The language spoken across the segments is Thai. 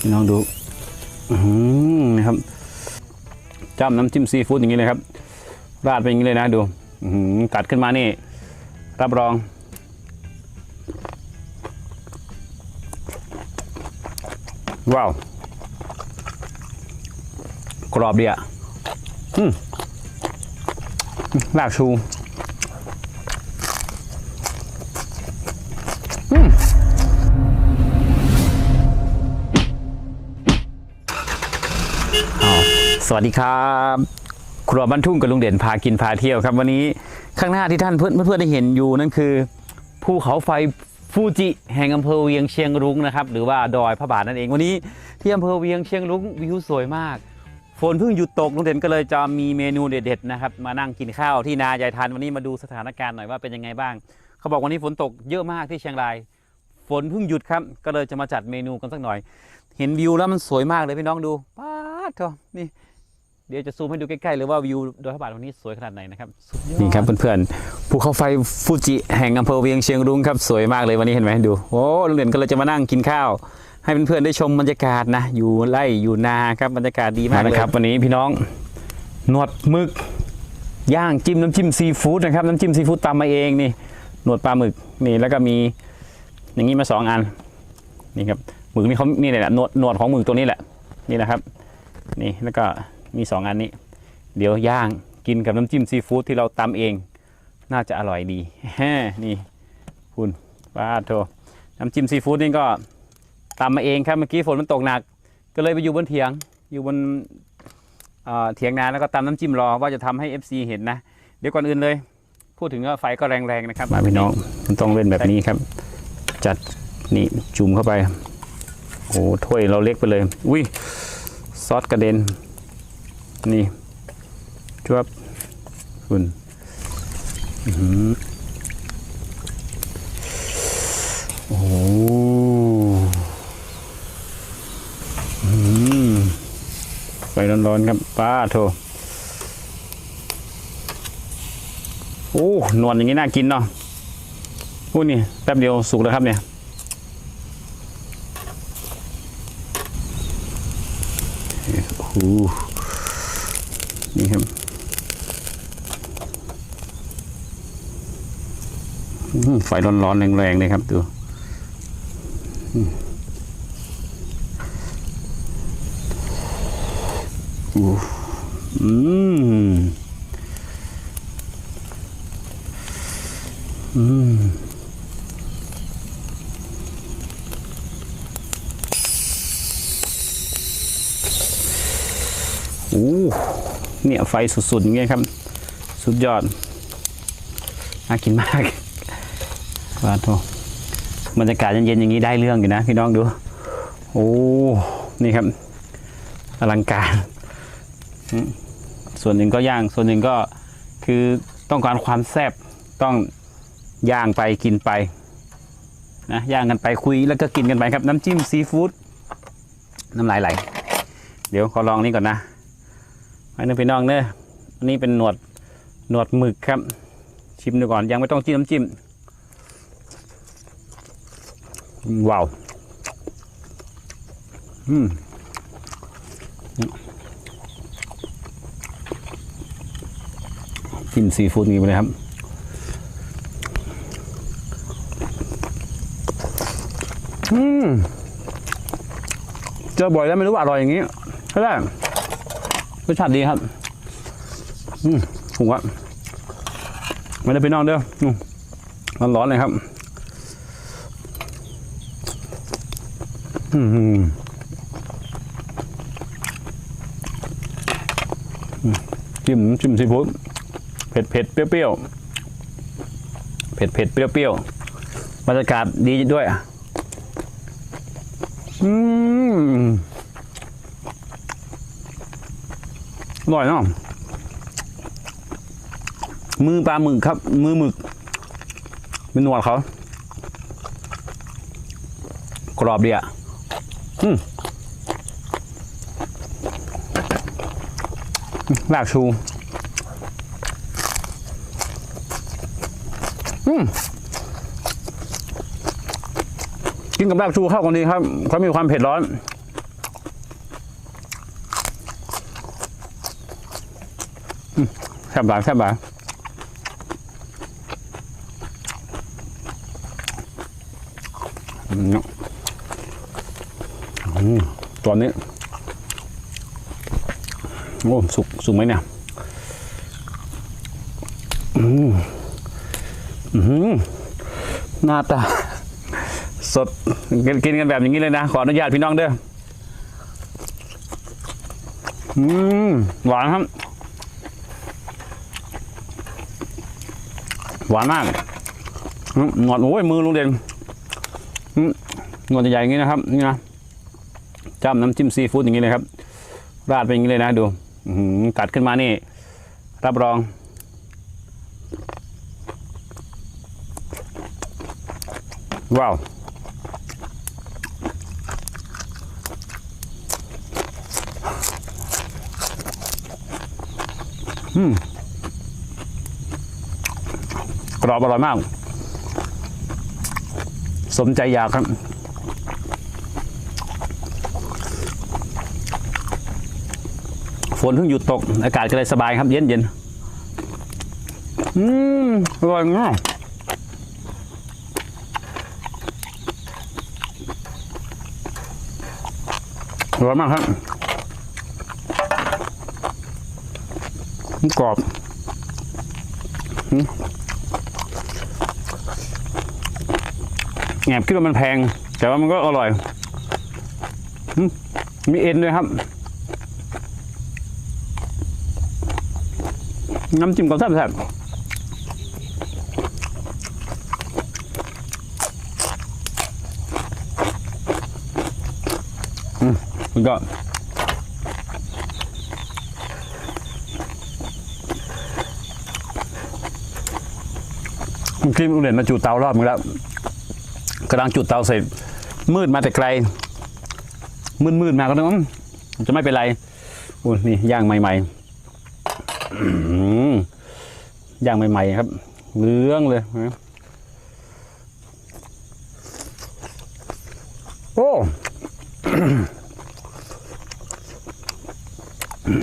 พี่น้องดูนะครับจ้ำน้ำจิ้มซีฟู้ดอย่างนี้เลยครับ ราดไปอย่างนี้เลยนะดูอื้อหือกัดขึ้นมานี่ รับรอง ว้าว กรอบดีอะอืมลากชู สวัสดีครับ ครัวบ้านทุ่งกับลุงเด่นพากินพาเที่ยวครับ วันนี้ข้างหน้าที่ท่านเพื่อนเพื่อนได้เห็นอยู่นั่นคือภูเขาไฟฟูจิแห่งอำเภอเวียงเชียงรุ้งนะครับ หรือว่าดอยพระบาทนั่นเองวันนี้ที่อำเภอเวียงเชียงรุ้งวิวสวยมากฝนเพิ่งหยุดตกลุงเด่นก็เลยจะมีเมนูเด็ดๆนะครับมานั่งกินข้าวที่นายายทันวันนี้มาดูสถานการณ์หน่อยว่าเป็นยังไงบ้าง เขาบอกวันนี้ฝนตกเยอะมากที่เชียงราย ฝนเพิ่งหยุดครับก็เลยจะมาจัดเมนูกันสักหน่อย เห็นวิวแล้วมันสวยมากเลยพี่น้องดูป้าดเถอะนี่ เดี๋ยวจะซูมให้ดูใกล้ๆเลยว่าวิวดอยพระบาทวันนี้สวยขนาดไหนนะครับนี่ครับเพื่อนๆภูเขาไฟฟูจิแห่งอำเภอเวียงเชียงรุ้งครับสวยมากเลยวันนี้เห็นไหมดูโอ้ลุงเด่นก็เลยจะมานั่งกินข้าว ให้เพื่อนๆได้ชมบรรยากาศนะ อยู่ไร่อยู่นาครับบรรยากาศดีมากเลยครับ วันนี้พี่น้องหนวดหมึกย่างจิ้มน้ำจิ้มซีฟู้ดนะครับน้ำจิ้มซีฟู้ดตำมาเองนี่หนวดปลาหมึกนี่แล้วก็มีอย่างนี้มาสองอันนี่ครับหมึกนี่เขานี่แหละหนวดหนวดของหมึกตัวนี้แหละนี่นะครับ นี่แล้วก็ มีสองอันนี้ เดี๋ยวย่างกินกับน้ำจิ้มซีฟู้ดที่เราตำเอง น่าจะอร่อยดีนี่คุณป้าโทน้ำจิ้มซีฟู้ดนี่ก็ตำมาเองครับเมื่อกี้ฝนมันตกหนัก ก็เลยไปอยู่บนเถียง อยู่บนเอ่อเถียงนาแล้วก็ตำน้ำจิ้มรอว่าจะทำให้ FC เห็นนะ เดี๋ยวก่อนอื่นเลย พูดถึงว่าไฟก็แรงๆนะครับมาพี่น้องมันต้องเล่นแบบนี้ครับ จัดนี่จุ่มเข้าไปโอ้ถ้วยเราเล็กไปเลย อุ้ยซอสกระเด็น นี่จวบคุณอือหือโอ้โหอื้อหือไฟร้อนๆครับป้าโทโอ้นวลอย่างนี้น่ากินเนาะโอ้นี่แป๊บเดียวสุกแล้วครับเนี่ยโอ้โห นี่ครับอื้อหือ ไฟร้อนๆแรงๆเลยครับดูอืมอู้อืมอืมโอ้เนี่ยไฟสุดๆอย่างเงี้ยครับ สุดยอด น่ากินมาก ว้าโทบรรยากาศเย็นๆอย่างนี้ได้เรื่องอยู่นะพี่น้องดู โอ้ นี่ครับ อลังการ ส่วนหนึ่งก็ย่าง ส่วนหนึ่งก็คือต้องการความแซ่บ ต้องย่างไปกินไปนะย่างกันไปคุยแล้วก็กินกันไปครับ น้ำจิ้มซีฟู้ดน้ำลายไหล เดี๋ยวขอลองนี่ก่อนนะไว้นพี่น้องเนอะอันนี้เป็นหนวดหนวดหมึกครับ ชิมดูก่อนยังไม่ต้องจิ้มน้ำจิ้ม ว้าวอืมจิ้มซีฟู้ดนี้ไปเลยครับ อืม เจอบ่อยแล้วไม่รู้ว่าอร่อยอย่างนี้ใช่ได้รสชาติดีครับ อืมผมว่าไม่ได้ไปนอนเด้อร้อนๆเลยครับ อืมจิ้มจิ้มซีฟู้ดเผ็ดเผ็ดเปรี้ยวๆเผ็ดเผ็ดเปรี้ยวๆบรรยากาศดีด้วยอะอืมอร่อยเนาะมือปลาหมึกครับ มือหมึกเป็นหนวดเขากรอบดีอะ ลาบชูกินกับลาบชูเข้ากันดีครับเขามีความเผ็ดร้อนแซ่บหลาแซ่บหลา ตัวนี้ โอ้สุกสุกไหมเนี่ยอืมอืมหน้าตา สดกินกินกันแบบอย่างนี้เลยนะ ขออนุญาตพี่น้องเด้ออืมหวานครับ หวานมากอืมหนวดโอ้ยมือลุงเด่นอืมหนวดใหญ่ๆอย่างนี้นะครับ นี่นะ จ้ำน้ำจิ้มซีฟู้ดอย่างนี้เลยครับ ราดไปอย่างนี้เลยนะดูกัดขึ้นมานี่ รับรอง ว้าวอืมกรอบอร่อยมาก สมใจอยากครับ ฝนเพิ่งหยุดตก อากาศก็เลยสบายครับ เย็นเย็นอืมอร่อยมากอร่อยมากครับกรอบแอบคิดว่ามันแพง แต่ว่ามันก็อร่อย มีเอ็นด้วยครับ น้ำจิ้มก็แซ่บแซ่บอืมมันก็มื่อกี้ลุงเด่นมาจุดเตารอบนึงแล้วกำลังจุดเตาเสร็จมืดมาแต่ไกล มืดมืดๆมาก็นึกว่าอืมจะไม่เป็นไรโอ้ยนี่ย่างใหม่ๆ ย่างใหม่ๆครับเลืองเลยนะโอ้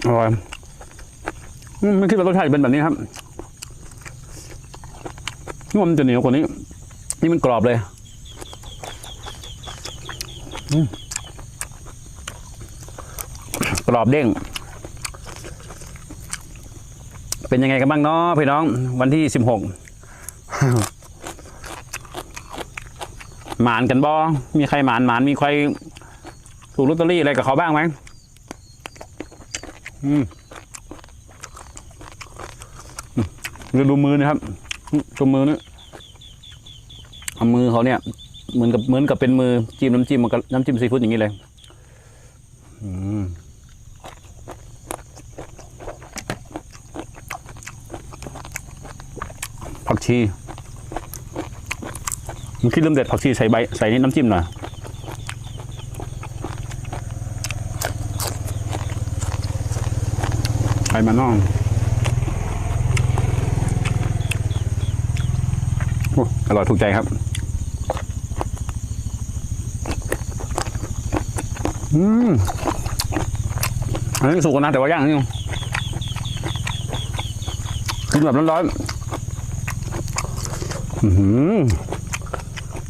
อร่อยไม่คิดว่ารสชาติเป็นแบบนี้ครับนึกว่มันจะเหนียวกว่านี้ นี่มันกรอบเลยกรอบเด้ง เป็นยังไงกันบ้างเนาะพี่น้อง วันที่สิบหกหมานกันบอมีใครหมานหมานมีใครถูกลอตเตอรี่อะไรกับเขาบ้างไหมอืมอืมเดี๋ยวดูมือนะครับชมมือนี่เอามือเขาเนี่ยเหมือนกับเหมือนกับเป็นมือจิ้มน้ำจิ้มมันก็น้ำจิ้มซีฟู้ดอย่างนี้เลย อืม ผัก ชีมันคิดเริ่มเด็ดผักชีใส่ใบใส่นี่น้ำจิ้มหน่อยไข่มันน่องอร่อยถูกใจครับ อืม อันนี้สุกนะแต่ว่าย่างนี่กินแบบร้อนๆ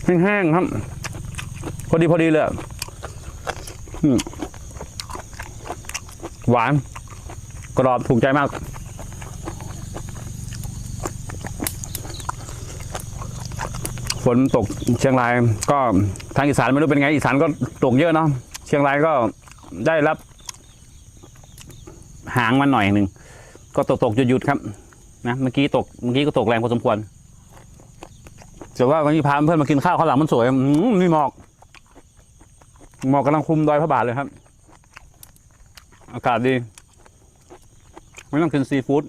แห้งๆครับ พอดีพอดีเลยหวาน กรอบถูกใจมากฝนตกเชียงรายก็ทางอีสานไม่รู้เป็นไงอีสานก็ตกเยอะเนาะเชียงรายก็ได้รับ หางมันหน่อยหนึ่งก็ตกตกๆหยุดๆครับนะเมื่อกี้ตกเมื่อกี้ก็ตกแรงพอสมควร แต่ว่าวันนี้พาเพื่อนมากินข้าวข้าวหลังมันสวยอืมมีหมอก หมอกกำลังคลุมดอยพระบาทเลยครับ อากาศดี ไม่ต้องกินซีฟู้ด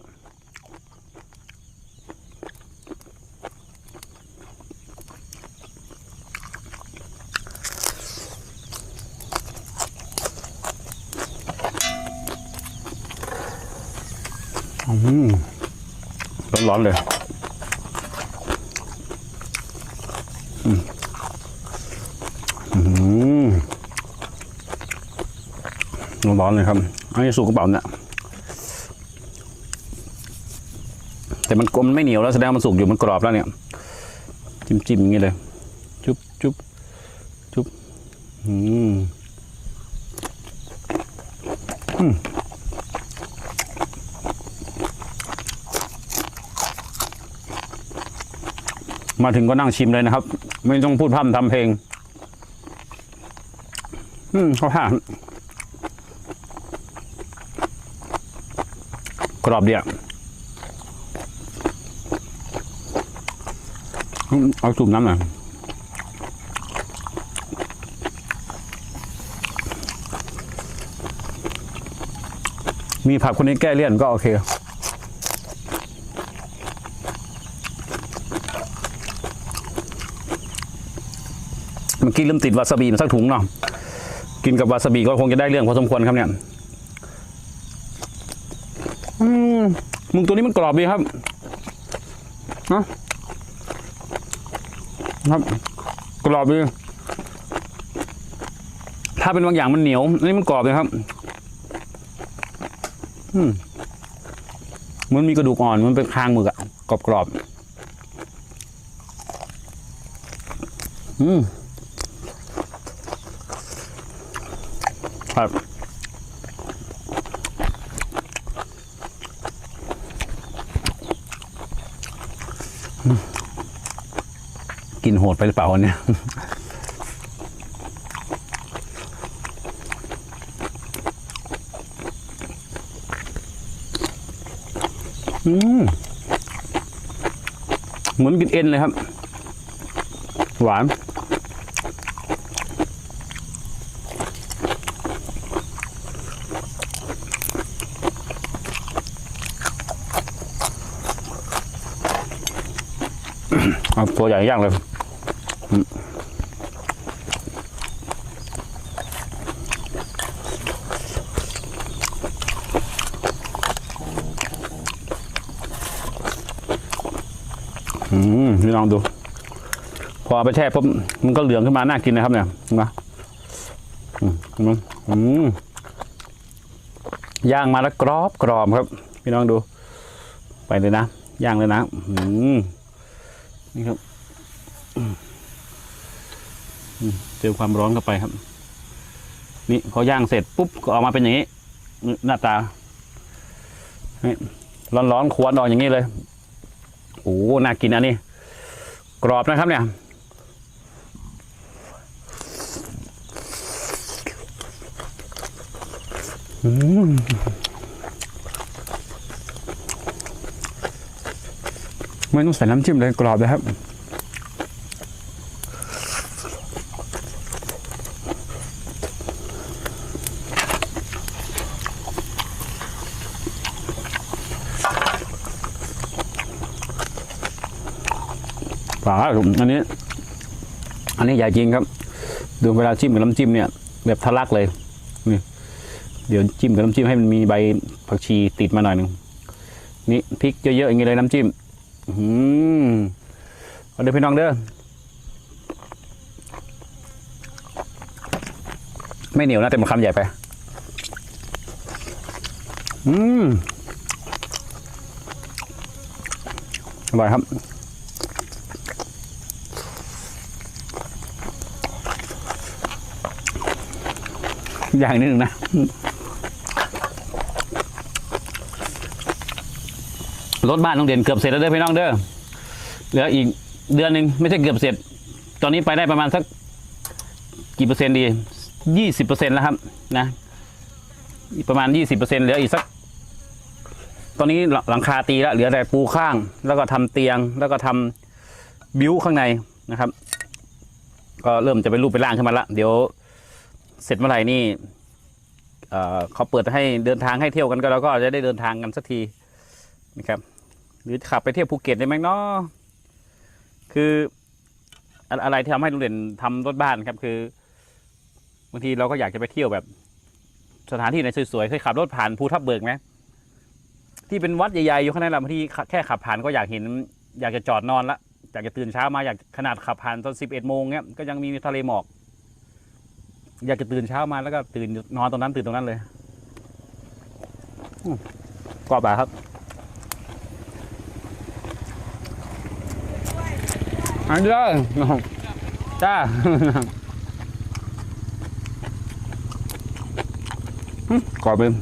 อืมร้อนๆเลย ร้อนเลยครับ อันนี้สูกระเป๋าเนี่ยแต่มันกลมนไม่เหนียวแล้วแสดงมันสุกอยู่มันกรอบแล้วเนี่ย จิ้มจิ้มอย่างนี้เลย จุ๊บจุ๊บจุ๊บอืมอืมมาถึงก็นั่งชิมเลยนะครับ ไม่ต้องพูดพร่ำทำเพลง อืมเขาผ่าน กรอบเดียวอืมเอาจุ่มน้ำหน่อยมีผักคนนี้แก้เลี่ยนก็โอเค เมื่อกี้ลืมติดวาซาบิมาสักถุงเนาะ กินกับวาซาบิก็คงจะได้เรื่องพอสมควรครับเนี่ย มึงตัวนี้มันกรอบดีครับนะครับ กรอบดีถ้าเป็นบางอย่างมันเหนียวอันนี้มันกรอบเลยครับมมันมีกระดูกอ่อนมันเป็นคางหมึกอะกรอบกรอบอืมครับ กินโหดไปหรือเปล่าวันเนี้ยอืมเหมือนกินเอ็นเลยครับ หวาน เอาตัวใหญ่ย่างเลย อืมพี่ลองดู พอไปแช่ปุ๊บมันก็เหลืองขึ้นมาน่ากินนะครับเนี่ยนะอืมอืมย่างมาแล้วกรอบกรอบครับ พี่น้องดู ไปเลยนะย่างเลยนะ อืมนี่ครับ อืมอืมความร้อนเข้าไปครับ นี่พอย่างเสร็จปุ๊บก็ออกมาเป็นอย่างนี้ หน้าตานี่ร้อนๆควรออกอย่างนี้เลยโอ้น่ากินอันนี้ กรอบนะครับเนี่ยอืมไม่ต้องใส่น้ำจิ้มเลยกรอบเลยครับ ฝาอันนี้ อันนี้ใหญ่จริงครับ ดูเวลาจิ้มกับน้ำจิ้มเนี่ย แบบทะลักเลยนี่เดี๋ยวจิ้มกับน้ำจิ้มให้มันมีใบผักชีติดมาหน่อยหนึ่งนี่พริกเยอะๆอย่างนี้เลยน้ำจิ้มอืมเอาเด้อพี่น้องเด้อไม่เหนียวนะแต่มันคำใหญ่ไป อืมอร่อยครับ อย่างนึงนะรถบ้านต้องเด่นเกือบเสร็จแล้วเด้อพี่น้องเด้อเหลืออีกเดือนหนึ่งไม่ใช่เกือบเสร็จ ตอนนี้ไปได้ประมาณสักกี่เปอร์เซ็นต์ดียี่สิบเปอร์เซ็นต์แล้วครับ นะประมาณยี่สิบเปอร์เซ็นต์เหลืออีกสัก ตอนนี้หลังคาตีแล้วเหลือแต่ปูข้าง แล้วก็ทำเตียง แล้วก็ทำบิวข้างในนะครับ ก็เริ่มจะเป็นรูปเป็นร่างขึ้นมาละเดี๋ยว เสร็จเมื่อไหร่นี่เอ่อเขาเปิดให้เดินทางให้เที่ยวกันก็เราก็จะได้เดินทางกันสักทีนะครับ หรือขับไปเที่ยวภูเก็ตได้ไหมเนาะคืออะไรที่ทำให้ลุงเด่นทำรถบ้านครับ คือบางทีเราก็อยากจะไปเที่ยวแบบ สถานที่ไหนสวยๆเคยขับรถผ่านภูทับเบิกไหมที่เป็นวัดใหญ่ๆอยู่ข้างในแหละบางทีแค่ขับผ่านก็อยากเห็น อยากจะจอดนอนละอยากจะตื่นเช้ามาอยากขนาดขับผ่านตอนสิบเอ็ดโมงเนี้ยก็ยังมีทะเลหมอก อยากจะตื่นเช้ามาแล้วก็ตื่นนอนตรงนั้นตื่นตรงนั้นเลยกรอบแบบครับอันเดียวจ้าขอเป็น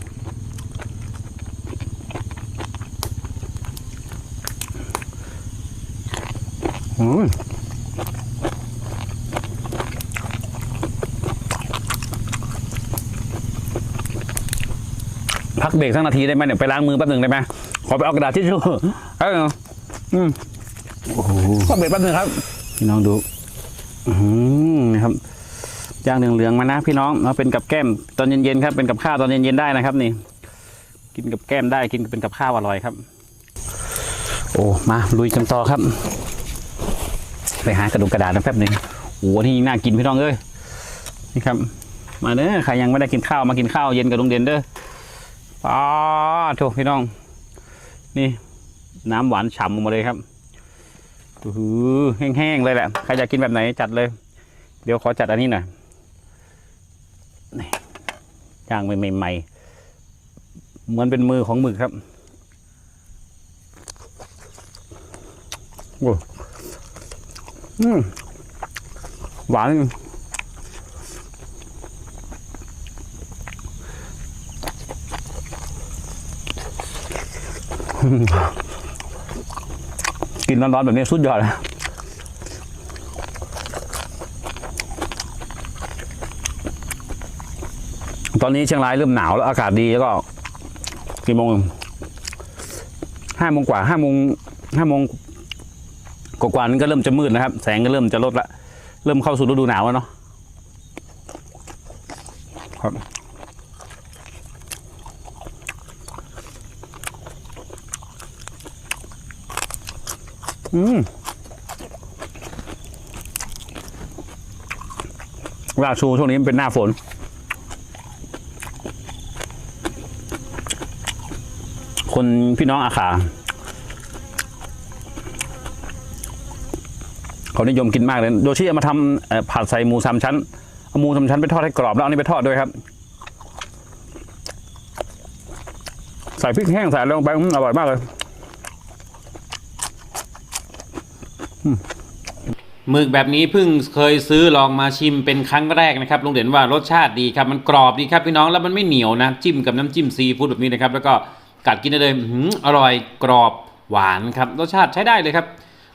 อืม พักเบรกสักนาทีได้ไหมเนี่ยไปล้างมือแป๊บหนึ่งได้ไหมขอไปเอากระดาษทิชชู่เอออืมโอ้โหพักเบรกแป๊บหนึ่งครับพี่น้องดู อืมนะครับย่างเหลืองๆมานะพี่น้องเอาเป็นกับแก้มตอนเย็นๆครับเป็นกับข้าวตอนเย็นๆได้นะครับ นี่ กินกับแก้มได้กินเป็นกับข้าวอร่อยครับ โอ้มาลุยกันต่อครับ ไปหากระดูกกระดาษนะแป๊บหนึ่งโอ้โหนี่น่ากินพี่น้องเอ้ยนี่ครับ มาเด้อใครยังไม่ได้กินข้าวมากินข้าวเย็นกับลุงเด่นเด้อ ป้าโถพี่น้อง นี่น้ำหวานฉ่ำออกมาเลยครับอือหือแห้งๆเลยแหละ ใครอยากกินแบบไหนจัดเลย เดี๋ยวขอจัดอันนี้หน่อยนี่ย่างใหม่ๆ เหมือนเป็นมือของหมึกครับ โอ้หวานจริง กินร้อนๆแบบนี้สุดยอดเลยตอนนี้เชียงรายเริ่มหนาวแล้วอากาศดีแล้วก็กี่โมงห้าโมงกว่าห้าโมงห้าโมงกว่าๆนั้นก็เริ่มจะมืดนะครับ แสงก็เริ่มจะลดละ เริ่มเข้าสู่ฤดูหนาวแล้วเนาะ อืมราชูช่วงนี้มันเป็นหน้าฝน คนพี่น้องอาขาเขานิยมกินมากเลยโดยที่เอามาทำผัดใส่หมูสามชั้นเอาหมูสามชั้นไปทอดให้กรอบแล้วเอาอันนี้ไปทอดด้วยครับ ใส่พริกแห้งใส่ลงไปอร่อยมากเลย หมึกแบบนี้เพิ่งเคยซื้อลองมาชิมเป็นครั้งแรกนะครับลุงเด่นว่ารสชาติดีครับมันกรอบดีครับพี่น้องแล้วมันไม่เหนียวนะจิ้มกับน้ำจิ้มซีฟู้ดแบบนี้นะครับแล้วก็กัดกินได้เลยอือร่อยกรอบหวานครับรสชาติใช้ได้เลยครับ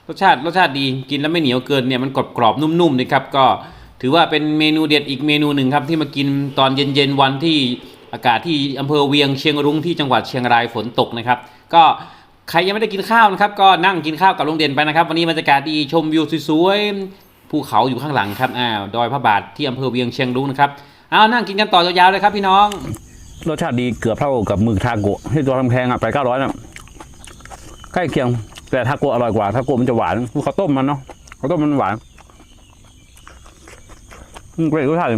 รสชาติรสชาติดีกินแล้วไม่เหนียวเกินเนี่ยมันกรอบกรอบนุ่มๆนะครับก็ถือว่าเป็นเมนูเด็ดอีกเมนูหนึ่งครับที่มากินตอนเย็นๆวันที่อากาศที่อำเภอเวียงเชียงรุ้งที่จังหวัดเชียงรายฝนตกนะครับ ก็ ใครยังไม่ได้กินข้าวนะครับ ก็นั่งกินข้าวกับลุงเด่นไปนะครับ วันนี้บรรยากาศดีชมวิวสวยๆภูเขาอยู่ข้างหลังครับอ่าดอยพระบาทที่อำเภอเวียงเชียงรุ้งนะครับเอานั่งกินกันต่อยาวๆเลยครับพี่น้อง รสชาติดีเกือบเท่ากับมึกทาโกะที่ตัวแพงอะไปเก้าร้อยน่ะใกล้เคียง แต่ทาโกะอร่อยกว่าทาโกะมันจะหวานข้าวต้มมันเนาะข้าวต้มมันหวานอืมเกรดรสชาติ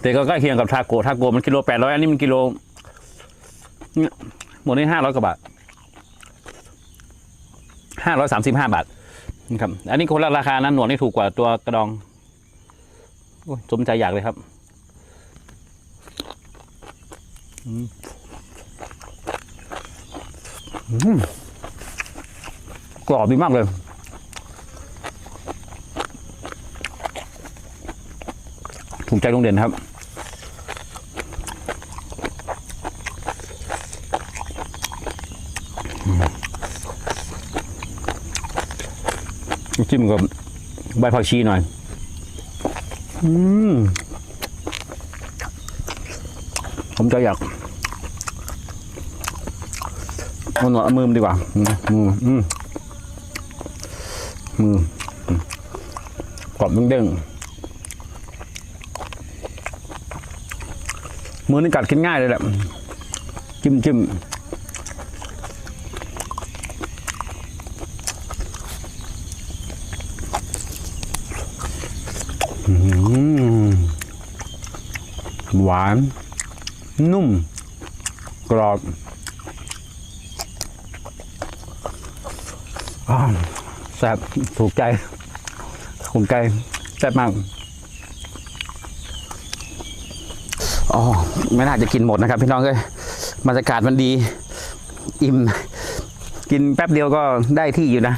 แต่ก็ใกล้เคียงกับทาโกะทาโกะมันกิโลแปดร้อยอันนี้มันกิโลเนี่ยหมดนี่ห้าร้อยกว่าบาท ห้าร้อยสามสิบห้าบาทนะครับอันนี้คนละราคานั้นหนวดนี่ถูกกว่าตัวกระดองโอ้ยสมใจอยากเลยครับกรอบดีมากเลยถูกใจโรงเรียนครับ จิ้มกับใบผักชีหน่อย อืม ผมจะอยากเอาหนวดเอามือมันดีกว่าอืมมืออืมมืออืมกรอบเด้งๆมือนี่กัดกินง่ายเลยแหละ จิ้มจิ้มอืมหวาน นุ่ม กรอบอแซ่บถูกใจถูกใจแซ่บมากอ๋อไม่น่าจะกินหมดนะครับ พี่น้องเอ้ยบรรยากาศมันดี อิ่ม กินแป๊บเดียวก็ได้ที่อยู่นะ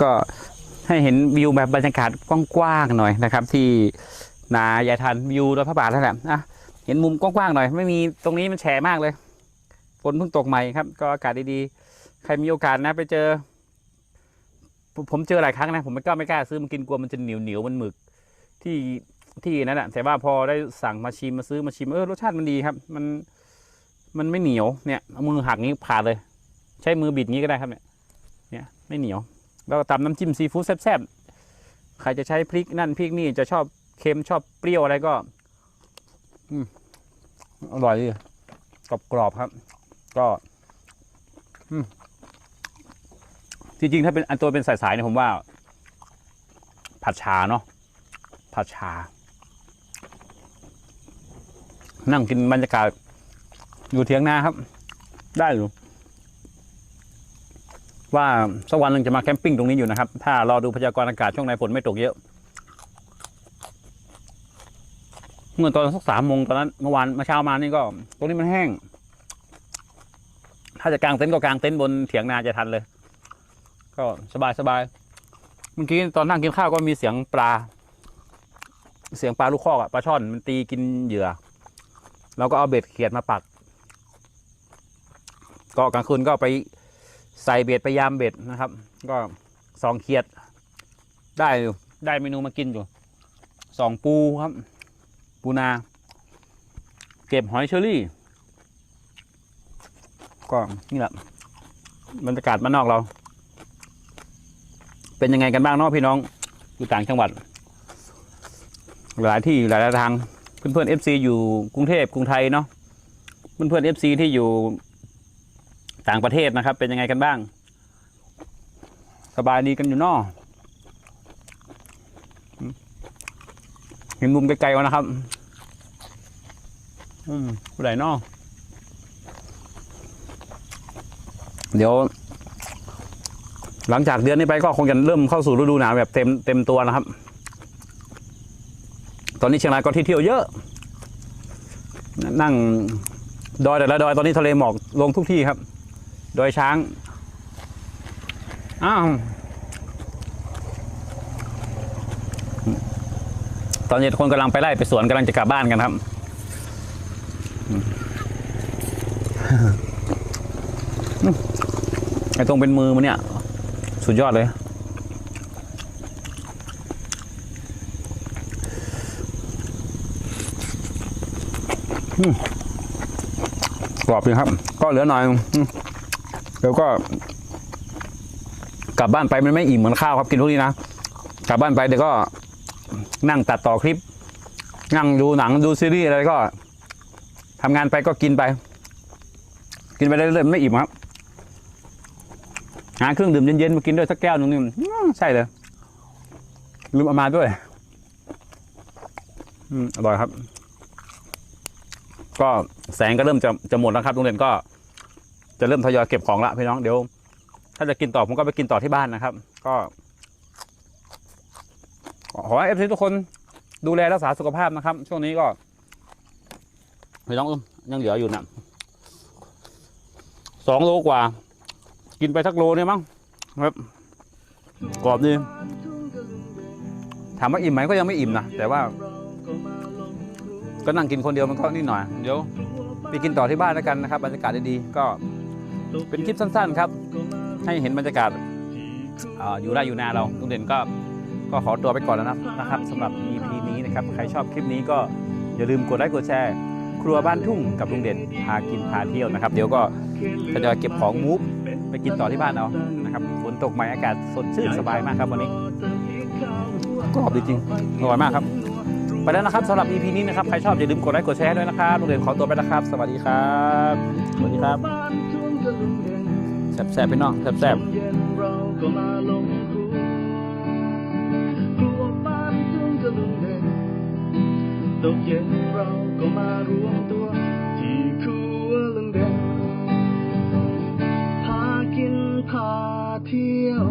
ก็ให้เห็นวิวแบบบรรยากาศกว้างๆหน่อยนะครับ ที่นายายทันวิวดอยพระบาทนั่นแหละอะ เห็นมุมกว้างๆหน่อย ไม่มีตรงนี้มันแฉะมากเลย ฝนเพิ่งตกใหม่ครับ ก็อากาศดีๆ ใครมีโอกาสนะ ไปเจอ ผมผมเจอหลายครั้งนะ ผมไม่กล้าไม่กล้าซื้อมากินกลัวมันจะเหนียวเหนียวมันหมึกที่ที่นั่นแหะแต่ว่าพอได้สั่งมาชิมมาซื้อมาชิมเออรสชาติมันดีครับ มันมันไม่เหนียวเนี่ยเอามือหักนี้ผ่าเลย ใช้มือบิดนี้ก็ได้ครับเนี่ยเนี่ยไม่เหนียวแล้วตำน้ำจิ้มซีฟู้ดแซ่บๆใครจะใช้พริกนั่นพริกนี่จะชอบเค็มชอบเปรี้ยวอะไรก็ อร่อยดีกรอบครับ ก็จริงๆ ถ้าเป็นอันตัวเป็นสายๆเนี่ยผมว่า ผัดชาเนาะผัดชา นั่งกินบรรยากาศอยู่เทียงนาครับ ได้อยู่ว่าสักวันหนึ่งจะมาแคมปิ้งตรงนี้อยู่นะครับ ถ้ารอดูพยากรณ์อากาศช่วงไหนฝนไม่ตกเยอะ เมื่อตอนสักสามโมงตอนนั้นเมื่อวานมื่อเช้ามานี่ก็ ตรงนี้มันแห้ง ถ้าจะกางเต็นท์ก็กางเต็นท์บนเถียงนาจะทันเลย ก็สบายสบายเมื่อกี้ตอนนั่งกินข้าวก็มีเสียงปลา เสียงปลาลูกคอกอะปลาช่อนมันตีกินเหยื่อเราก็เอาเบ็ดเขียดมาปัก ก็กลางคืนก็ไปใส่เบ็ดไปยามเบ็ดนะครับ ก็สองเขียด ได้อยู่ได้เมนูมากินอยู่สองปูครับ ปูนา เก็บหอยเชอรี่ ก็นี่แหละบรรยากาศบ้านนอกเรา เป็นยังไงกันบ้างนาะพี่น้องอยู่ต่างจังหวัด หลายที่หลายทางเพื่อนเพื่อนเอฟซีอยู่กรุงเทพกรุงไทยเนาะเพื่อนเพื่อนเอฟซีที่อยู่ต่างประเทศนะครับ เป็นยังไงกันบ้าง สบายดีกันอยู่นอะ เห็นมุมไกลๆวะนะครับ อืมผู้ใดนอะเดี๋ยว หลังจากเดือนนี้ไปก็คงจะเริ่มเข้าสู่ฤดูหนาวแบบเต็มเต็มตัวนะครับ ตอนนี้เชียงรายก็ที่เที่ยวเยอะ นั่งดอยแต่ละดอยตอนนี้ทะเลหมอกลงทุกที่ครับ ดอยช้าง อ้าว ตอนนี้คนกำลังไปไล่ไปสวนกำลังจะกลับบ้านกันครับ ไอ้ตรงเป็นมือมันเนี่ย สุดยอดเลย กรอบจริงครับ ก็เหลือหน่อยอืมเดี๋ยวก็ กลับบ้านไปมันไม่อิ่มเหมือนข้าวครับกินพวกนี้นะ กลับบ้านไปเดี๋ยวก็ นั่งตัดต่อคลิป นั่งดูหนังดูซีรีส์อะไรก็ทำงานไปก็กินไป กินไปเรื่อยๆไม่อิ่มครับหาเครื่องดื่มเย็นๆมากินด้วยสักแก้วหนึงนี่ใช่เลยลืมเอามาด้วยอืมอร่อยครับ ก็แสงก็เริ่มจะจะหมดแล้วครับโรงเรียนก็จะเริ่มทยอยเก็บของละพี่น้องเดี๋ยว ถ้าจะกินต่อผมก็ไปกินต่อที่บ้านนะครับ ก็ ขอให้เอฟซีทุกคนดูแลรักษาสุขภาพนะครับ ช่วงนี้ก็พี่น้องอุ้มยังเหลืออยู่นะสองโลกว่า กินไปสักโลเนี่ยมั้งครับกรอบดีถามว่าอิ่มไหมก็ยังไม่อิ่มนะแต่ว่า ก็นั่งกินคนเดียวมันก็นิดหน่อยเดี๋ยวไปกินต่อที่บ้านแล้วกันนะครับบรรยากาศดีๆก็เป็นคลิปสั้น ๆ ครับ ให้เห็นบรรยากาศเอ่ออยู่ไร่อยู่นาเราลุงเด่นก็ ก็ขอตัวไปก่อนแล้วนะนะครับสำหรับ EP นี้นะครับ ใครชอบคลิปนี้ก็อย่าลืมกดไลค์กดแชร์ ครัวบ้านทุ่งกับลุงเด่นพากินพาเที่ยวนะครับ เดี๋ยวก็จะเก็บของมูฟไปกินต่อที่บ้านเอานะครับฝนตกใหม่อากาศสดชื่นสบายมากครับวันนี้กรอบจริงๆอร่อยมากครับ ไปแล้วนะครับสำหรับ EP นี้นะครับ ใครชอบอย่าลืมกดไลค์กดแชร์ด้วยนะครับโรงเรียนขอตัวไปแล้วครับ สวัสดีครับสวัสดีครับแซ่บๆไปน้องแซ่บเตกเย็นเราก็มารวมตัว ที่ครัวลังเดนพากินพาเที่ยว